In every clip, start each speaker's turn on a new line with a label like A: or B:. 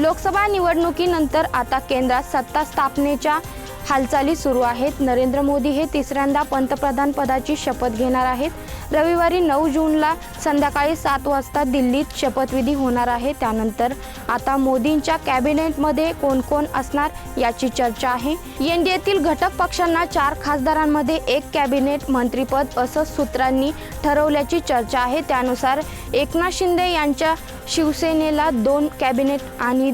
A: लोकसभा निवडणुकीनंतर आता केंद्रात सत्ता स्थापनेच्या हालचाली सुरू आहेत. नरेंद्र मोदी हे तिसऱ्यांदा पंतप्रधान पदाची शपथ घेणार आहेत. रविवारी नऊ जूनला संध्याकाळी सात वाजता दिल्लीत शपथविधी होणार आहे. त्यानंतर आता मोदींच्या कॅबिनेटमध्ये कोण कोण असणार याची चर्चा आहे. एन डी एतील घटक पक्षांना चार खासदारांमध्ये एक कॅबिनेट मंत्रीपद असं सूत्रांनी ठरवल्याची चर्चा आहे. त्यानुसार एकनाथ शिंदे यांच्या शिवसेनेला दोन कॅबिनेट आणि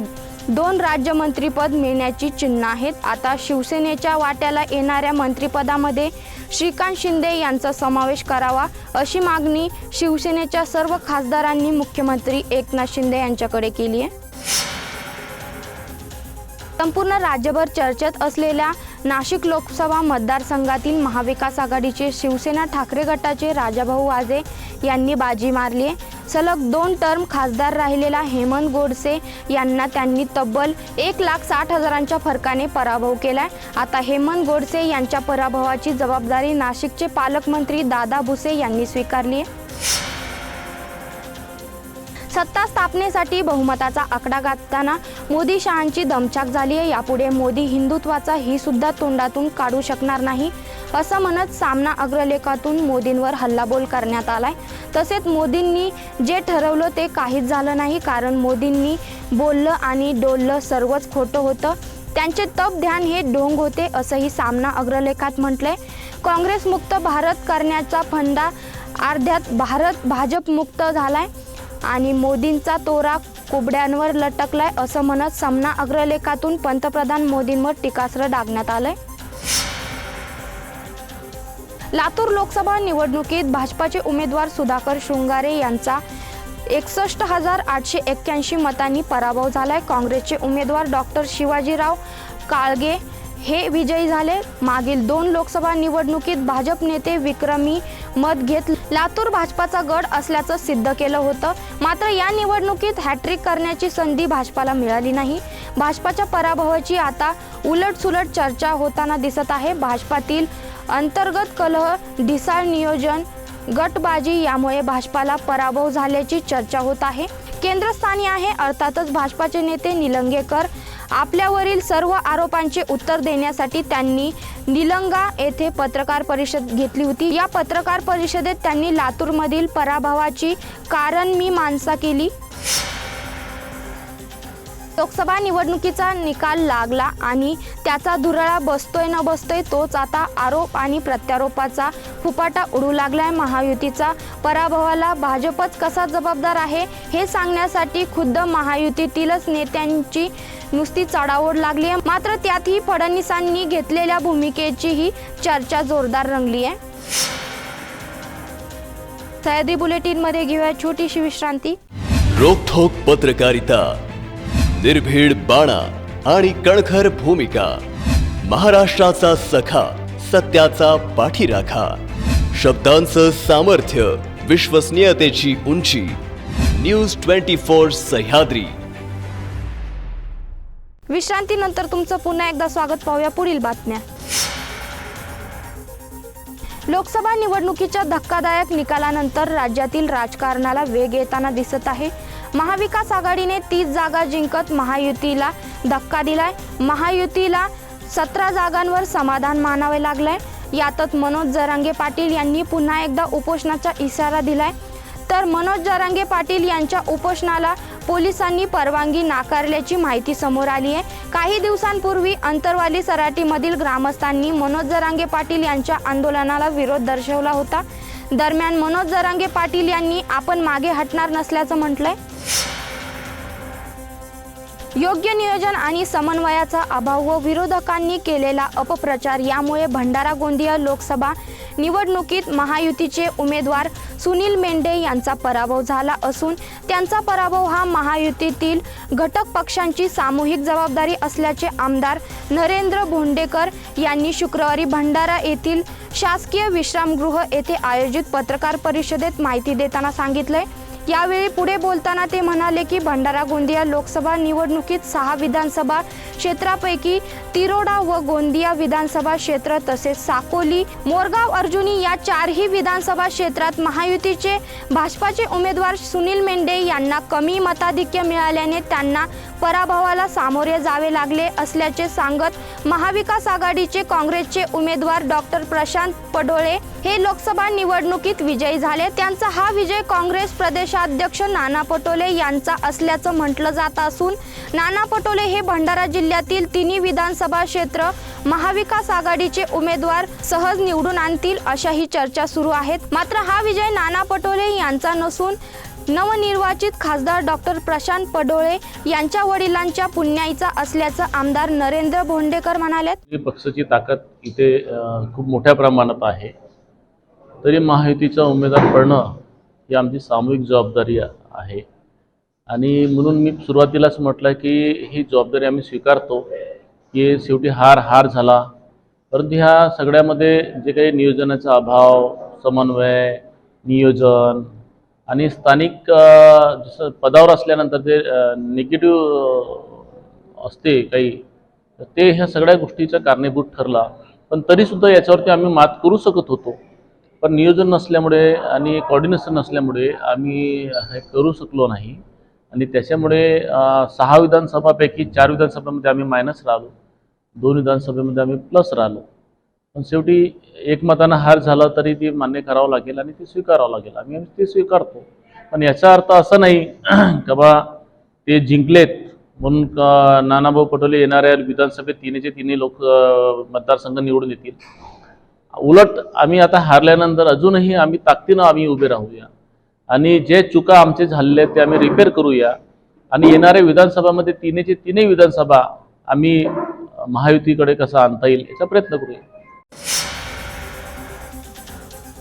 A: दोन राज्यमंत्रीपद मिळण्याची चिन्ह आहेत. आता शिवसेनेच्या वाट्याला येणाऱ्या मंत्रिपदामध्ये श्रीकांत शिंदे यांचा समावेश करावा अशी मागणी शिवसेनेच्या सर्व खासदारांनी मुख्यमंत्री एकनाथ शिंदे यांच्याकडे केली आहे. संपूर्ण राज्यभर चर्चेत असलेल्या नाशिक लोकसभा मतदारसंघातील महाविकास आघाडीचे शिवसेना ठाकरे गटाचे राजाभाऊ वाजे यांनी बाजी मारली आहे. सलग दोन टर्म खासदार राहिलेला हेमंत गोडसे यांना त्यांनी तब्बल एक लाख साठ हजारांच्या फरकाने पराभव केलाय. आता हेमंत गोडसे यांच्या पराभवाची जबाबदारी नाशिकचे पालकमंत्री दादा भुसे यांनी स्वीकारली आहे. सत्ता स्थापनेसाठी बहुमताचा आकडा गाठताना मोदी शहांची दमछाक झाली आहे. यापुढे मोदी हिंदुत्वाचा ही सुद्धा तोंडातून काढू शकणार नाही. असं म्हणत सामना अग्रलेखातून मोदींवर हल्लाबोल करण्यात आलाय. तसेच मोदींनी जे ठरवलं ते काहीच झालं नाही कारण मोदींनी बोललं आणि डोललं सर्वच खोटं होतं. त्यांचे तप ध्यान हे ढोंग होते असंही सामना अग्रलेखात म्हटलंय. काँग्रेसमुक्त भारत करण्याचा फंडा अर्ध्यात भारत भाजपमुक्त झालाय आणि मोदींचा तोरा कुबड्यांवर लटकलाय असं म्हणत सामना अग्रलेखातून पंतप्रधान मोदींवर टीकास्त्र डागण्यात आलंय. लातूर लोकसभा निवडणुकीत भाजपाचे उमेदवार सुधाकर शृंगारे यांचा एकसष्ट हजार आठशे एक्क्याऐंशी मतांनी पराभव झालाय. काँग्रेसचे उमेदवार डॉक्टर शिवाजीराव काळगे हे विजयी झाले. मागील दोन लोकसभा निवडणुकीत भाजप नेते विक्रमी मत घेत लातूर भाजपाचा गड असल्याचं सिद्ध केलं होतं. मात्र या निवडणुकीत हॅट्रिक करण्याची संधी भाजपाला मिळाली नाही. भाजपाच्या पराभवाची आता उलटसुलट चर्चा होताना दिसत आहे. भाजपातील अंतर्गत कलह ढिसाळ नियोजन गटबाजी यामुळे भाजपाला पराभव झाल्याची चर्चा होत आहे. केंद्रस्थानी आहे अर्थातच भाजपाचे नेते निलंगेकर. आपल्यावरील सर्व आरोपांचे उत्तर देण्यासाठी त्यांनी निलंगा येथे पत्रकार परिषद घेतली होती. या पत्रकार परिषदेत त्यांनी लातूरमधील पराभवाची कारण मी मानसा केली. लोकसभा निवडणुकीचा निकाल लागला आणि त्याचा धुरळा बसतोय न बसतोय तोच आता आरोप आणि प्रत्यारोपाचा फुपाटा उडू लागलाय. महायुतीचा पराभवाला भाजपच कसा जबाबदार आहे हे सांगण्यासाठी खुद्द महायुतीतीलच नेत्यांची नुसती चढाओढ लागली आहे मात्र त्यातही फडणवीसांनी घेतलेल्या भूमिकेचीही चर्चा जोरदार रंगली आहे सह्याद्री बुलेटिनमध्ये घेऊया छोटीशी विश्रांती.
B: रोखोक पत्रकारिता. निर्भीड बाणा आणि कणखर भूमिका. महाराष्ट्राचा सखा सत्याचा पाठीराखा. शब्दांचं सामर्थ्य विश्वसनीयतेची उंची. News twenty four Sahyadri.
A: विश्रांतीनंतर तुमचं पुन्हा एकदा स्वागत पाहूया पुढील बातम्या. लोकसभा निवडणुकीच्या धक्कादायक निकालानंतर राज्यातील राजकारणाला वेग येताना दिसत आहे. महाविकास आघाडीने तीस जागा जिंकत महायुतीला धक्का दिलाय. महायुतीला सतरा जागांवर समाधान मानावे लागलंय. यातच मनोज जरांगे पाटील यांनी पुन्हा एकदा उपोषणाचा इशारा दिलाय. तर मनोज जरांगे पाटील यांच्या उपोषणाला पोलिसांनी परवानगी नाकारल्याची माहिती समोर आली आहे. काही दिवसांपूर्वी अंतरवाली सराटीमधील ग्रामस्थांनी मनोज जरांगे पाटील यांच्या आंदोलनाला विरोध दर्शवला होता. दरम्यान मनोज जरांगे पाटील यांनी आपण मागे हटणार नसल्याचं म्हटलंय. योग्य नियोजन आणि समन्वयाचा अभाव व विरोधकांनी केलेला अपप्रचार यामुळे भंडारा गोंदिया लोकसभा निवडणुकीत महायुतीचे उमेदवार सुनील मेंढे यांचा पराभव झाला असून त्यांचा पराभव हा महायुतीतील घटक पक्षांची सामूहिक जबाबदारी असल्याचे आमदार नरेंद्र भोंडेकर यांनी शुक्रवारी भंडारा येथील शासकीय विश्रामगृह येथे आयोजित पत्रकार परिषदेत माहिती देताना सांगितले यावेळी पुढे बोलताना ते म्हणाले की भंडारा गोंदिया लोकसभा निवडणुकीत सहा विधानसभा क्षेत्रापैकी तिरोडा व गोंदिया विधानसभा क्षेत्र तसेच साकोली मोरगाव अर्जुनी या चारही विधानसभा क्षेत्रात महायुतीचे भाजपाचे उमेदवार सुनील मेंढे यांना कमी मताधिक्य मिळाल्याने त्यांना पराभवाला सामोरे जावे लागले असल्याचे सांगत महाविकास आघाडीचे काँग्रेसचे उमेदवार डॉक्टर प्रशांत पडोळे हे लोकसभा निवडणुकीत विजयी झाले. त्यांचा हा विजय काँग्रेस प्रदेशाध्यक्ष नाना पटोले यांचा असल्याचं म्हटलं जात असून नाना पटोले हे भंडारा जिल्ह्यातील तिन्ही विधानसभा क्षेत्र महाविकास आघाडीचे उमेदवार सहज निवडून आणतील अशाही चर्चा सुरू आहेत. मात्र हा विजय नाना पटोले यांचा नसून नवनिर्वाचित खासदार डॉक्टर प्रशांत पडोळे यांच्या वडिलांच्या पुण्याईचा असल्याचं आमदार नरेंद्र भोंडेकर म्हणाले
C: पक्षाची ताकद इथे खूप मोठ्या प्रमाणात आहे. तरी महायुतीचा उमेदवार पडणं ही आमची सामूहिक जबाबदारी आहे. आणि म्हणून मी सुरुवातीलाच म्हटलं की ही जबाबदारी आम्ही स्वीकारतो. की शेवटी हार हार झाला. परंतु ह्या सगळ्यामध्ये जे काही नियोजनाचा अभाव समन्वय नियोजन आणि स्थानिक जसं पदावर असल्यानंतर जे निगेटिव्ह असते काही तर ते ह्या सगळ्या गोष्टीचं कारणीभूत ठरला. पण तरीसुद्धा याच्यावरती आम्ही मात करू शकत होतो. पण नियोजन नसल्यामुळे आणि कॉर्डिनेशन नसल्यामुळे आम्ही हे करू शकलो नाही. आणि त्याच्यामुळे सहा विधानसभापैकी चार विधानसभामध्ये आम्ही मायनस राहिलो. दोन विधानसभेमध्ये आम्ही प्लस राहिलो. पण शेवटी एकमतानं हार झाला तरी ती मान्य करावं लागेल आणि ते स्वीकारावं लागेल. आम्ही ते स्वीकारतो. पण याचा अर्थ असा नाही का बा ते जिंकलेत म्हणून नानाभाऊ पटोले येणाऱ्या विधानसभेत तिन्हीचे तिन्ही लोक मतदारसंघ निवडून येतील. उलट आम्ही आता हारल्यानंतर अजूनही आम्ही ताकदीनं आम्ही उभे राहूया. आणि जे चुका आमचे झालेले आहेत ते आम्ही रिपेअर करूया. आणि येणाऱ्या विधानसभामध्ये तिन्हीचे तिन्ही विधानसभा आम्ही महायुतीकडे कसा आणता येईल याचा प्रयत्न करूया.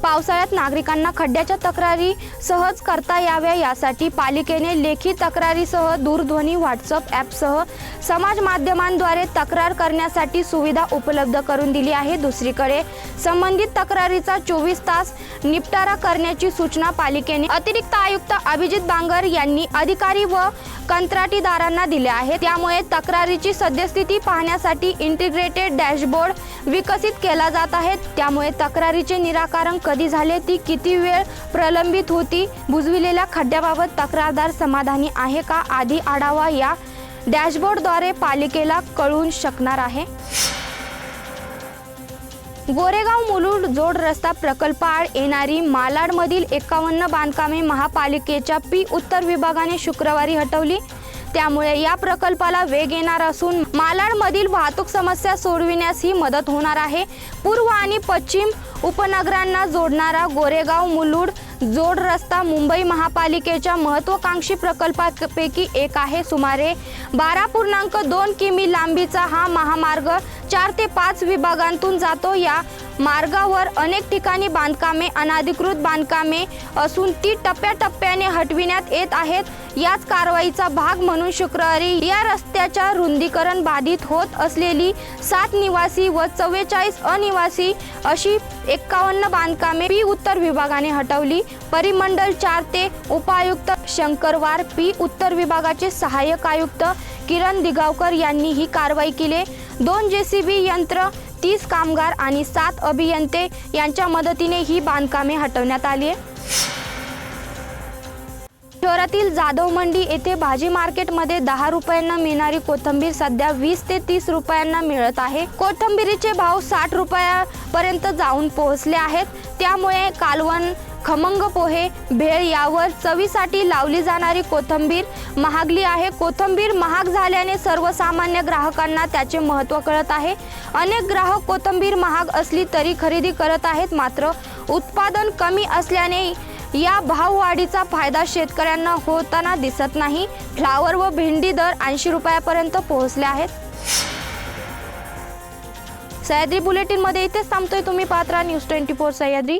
A: पावसाळ्यात नागरिकांना खड्ड्याच्या तक्रारी सहज करता याव्या यासाठी पालिकेने लेखी तक्रारीसह दूरध्वनी व्हॉट्सअप ॲपसह समाज माध्यमांद्वारे तक्रार करण्यासाठी सुविधा उपलब्ध करून दिली आहे. दुसरीकडे संबंधित तक्रारीचा चोवीस तास निपटारा करण्याची सूचना पालिकेने अतिरिक्त आयुक्त अभिजित बांगर यांनी अधिकारी व कंत्राटीदारांना दिले आहेत. त्यामुळे तक्रारीची सद्यस्थिती पाहण्यासाठी इंटिग्रेटेड डॅशबोर्ड विकसित केला जात आहे. त्यामुळे तक्रारीचे निराकरण कधी झाले ती किती वेळ प्रलंबित होती? बुजविलेल्या खड्ड्याबाबत तक्रारदार समाधानी आहे का? आधी आढावा या डॅशबोर्डद्वारे पालिकेला कळून शकणार आहे. गोरेगाव मुलुंड जोड रस्ता प्रकल्पाआड येणारी मालाडमधील एकावन्न बांधकामे महापालिकेच्या पी उत्तर विभागाने शुक्रवारी हटवली. त्यामुळे या प्रकल्पाला वेग येणार असून मालाडमधील वाहतूक समस्या सोडविण्यास ही मदत होणार आहे. पूर्व आणि पश्चिम उपनगरांना जोडणारा गोरेगाव मुलुड जोड रस्ता मुंबई महापालिकेच्या महत्त्वाकांक्षी प्रकल्पापैकी एक आहे. सुमारे बारा पूर्णांक दोन किमी लांबीचा हा महामार्ग चार ते पाच विभागांतून जातो. या मार्गावर अनेक ठिकाणी बांधकामे अनाधिकृत बांधकामे असून ती टप्प्याटप्प्याने हटविण्यात येत आहेत. याच कारवाईचा भाग म्हणून शुक्रवारी या रस्त्याच्या रुंदीकरण बाधित होत असलेली सात निवासी व चव्वेचाळीस अनिवासी अशी एक्कावन्न बांधकामे पी उत्तर विभागाने हटवली. परिमंडल चार ते उपायुक्त शंकरवार पी उत्तर विभागाचे सहाय्यक आयुक्त किरण दिगावकर यांनी ही कारवाई केली. दोन जेसीबी यंत्र तीस कामगार आणि सात अभियंते यांच्या मदतीने ही बांधकामे हटवण्यात आली आहे. शहरातील जाधव मंडी येथे भाजी मार्केटमध्ये दहा रुपयांना मिळणारी कोथिंबीर सध्या वीस ते तीस रुपयांना मिळत आहे. कोथिंबीरीचे भाव साठ रुपयापर्यंत जाऊन पोहोचले आहेत. त्यामुळे कालवण खमंग पोहे भेळ यावर चवीसाठी लावली जाणारी कोथिंबीर महागली आहे. कोथिंबीर महाग झाल्याने सर्वसामान्य ग्राहकांना त्याचे महत्त्व कळत आहे. अनेक ग्राहक कोथिंबीर महाग असली तरी खरेदी करत आहेत. मात्र उत्पादन कमी असल्याने या भाववाढीचा फायदा शेतकऱ्यांना होताना दिसत नाही. फ्लावर व भेंडी दर ऐंशी रुपयापर्यंत पोहोचले आहेत. सह्याद्री बुलेटिनमध्ये इथेच थांबतोय. तुम्ही पात्रा न्यूज ट्वेंटी फोर सह्याद्री.